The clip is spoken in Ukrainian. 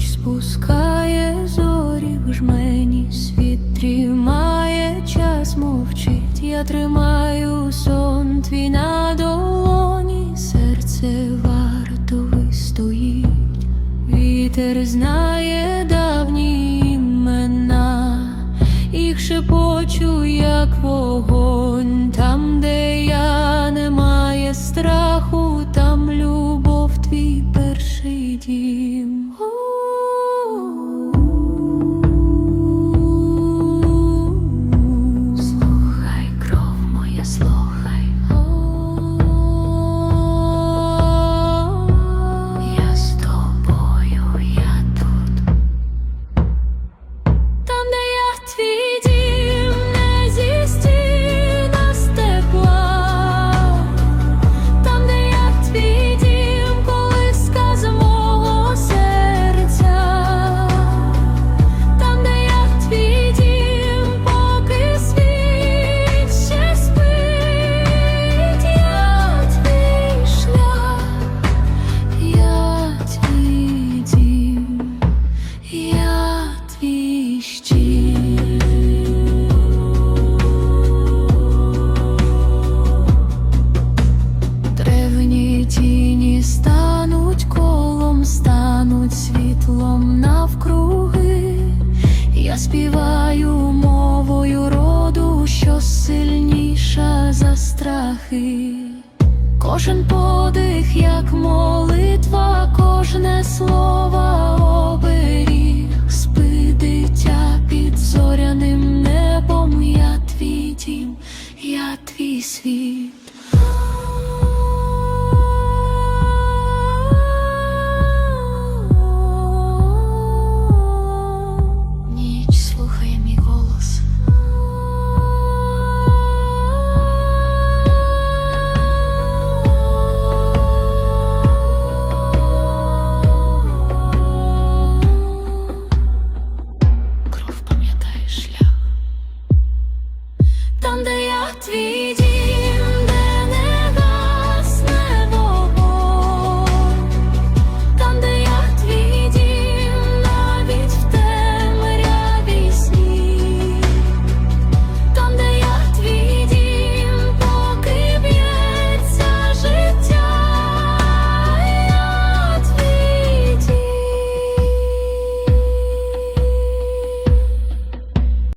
ніч спускає зорі в жмені, світ тримає, час мовчить, я тримаю сон твій на долоні, серце варто вистоїть, вітер знає давні імена, їх шепочу, як вогонь, там, де я немає страху, там любов твій перший дім. Співаю мовою роду, що сильніша за страхи. Кожен подих, як молитва, кожне слово